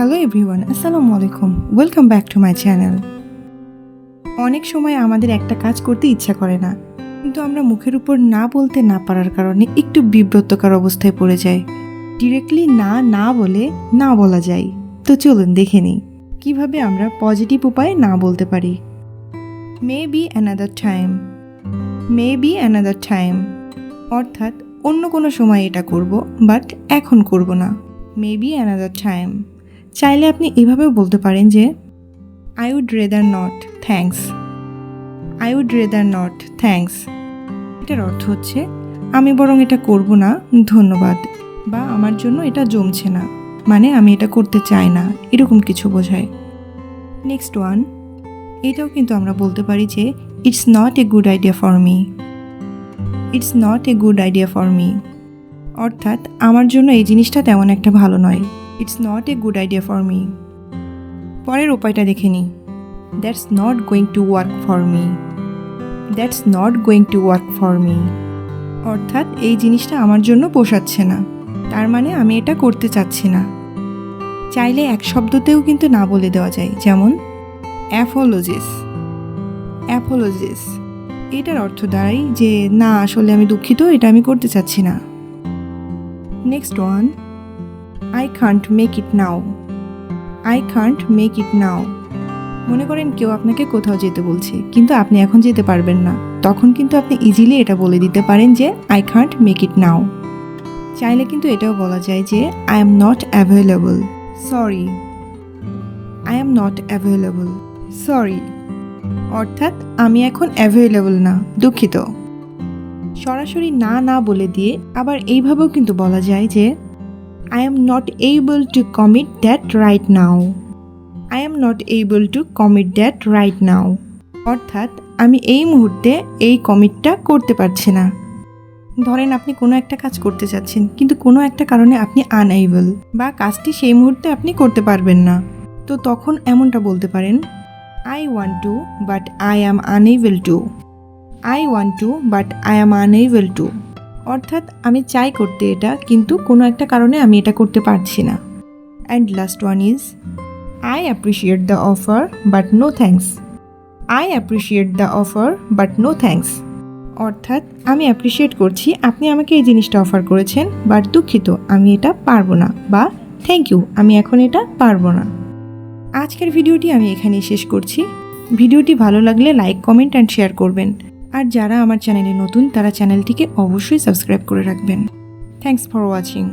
Hello everyone, আসসালামু আলাইকুম। Welcome back to my channel অনেক সময় আমাদের একটা কাজ করতে ইচ্ছা করে না, কিন্তু আমরা মুখের উপর না বলতে না পারার কারণে একটু বিব্রতকর অবস্থায় পড়ে যাই। ডিরেক্টলি না না বলে না বলা যায়। তো চলুন দেখে নিই, কীভাবে আমরা পজিটিভ উপায়ে না বলতে পারি। Maybe another time maybe another time অর্থাৎ অন্য কোনো সময় এটা করব বাট এখন করব না। মে বি অ্যানাদার টাইম চাইলে আপনি এভাবেও বলতে পারেন যে I would rather not thanks I would rather not thanks এটার অর্থ হচ্ছে, আমি বরং এটা করব না, ধন্যবাদ, বা, আমার জন্য এটা জমছে না মানে আমি এটা করতে চাই না, এরকম কিছু বোঝায়। নেক্সট ওয়ান এটাও কিন্তু আমরা বলতে পারি যে it's not a good idea for me it's not a good idea for me অর্থাৎ, আমার জন্য এই জিনিসটা তেমন একটা ভালো নয়। It's not a good idea for me পরের উপায়টা দেখে নিই। That's not going to work for me that's not going to work for me অর্থাৎ এই জিনিসটা আমার জন্য পোষাচ্ছে না। তার মানে আমি এটা করতে চাচ্ছি না। চাইলে এক শব্দতেও কিন্তু না বলে দেওয়া যায়, যেমন অ্যাফোলজিস অ্যাফোলজিস এটার অর্থ দাঁড়াই যে, না, আসলে আমি দুঃখিত, এটা আমি করতে চাচ্ছি না। Next one I can't make it now I can't make it now মনে করেন কেউ আপনাকে কোথাও যেতে বলছে, কিন্তু আপনি এখন যেতে পারবেন না। তখন কিন্তু আপনি ইজিলি এটা বলে দিতে পারেন যে I can't make it now চাইলে কিন্তু এটাও বলা যায় যে I am not available sorry I am not available sorry অর্থাৎ, আমি এখন অ্যাভেলেবল না, দুঃখিত। সরাসরি না না বলে দিয়ে আবার এইভাবেও কিন্তু বলা যায় যে I am not able to commit that right now I am not able to commit that right now অর্থাৎ, আমি এই মুহূর্তে এই কমিটটা করতে পারছি না। ধরেন আপনি কোনো একটা কাজ করতে চাচ্ছেন কিন্তু কোনো একটা কারণে আপনি আনএবল বা কাজটি সেই মুহূর্তে আপনি করতে পারবেন না। তো তখন এমনটা বলতে পারেন I want to but I am unable to I want to but I am unable to অর্থাৎ আমি চাই করতে এটা, কিন্তু কোনো একটা কারণে আমি এটা করতে পারছি না। And last one is I appreciate the offer but no thanks I appreciate the offer but no thanks অর্থাৎ, আমি অ্যাপ্রিসিয়েট করছি, আপনি আমাকে এই জিনিসটা অফার করেছেন বাট দুঃখিত, আমি এটা পারব না, বা থ্যাংক ইউ আমি এখন এটা পারব না। আজকের ভিডিওটি আমি এখানেই শেষ করছি। ভিডিওটি ভালো লাগলে লাইক কমেন্ট অ্যান্ড শেয়ার করবেন। আর যারা আমার চ্যানেলে নতুন তারা চ্যানেলটিকে অবশ্যই সাবস্ক্রাইব করে রাখবেন। Thanks for watching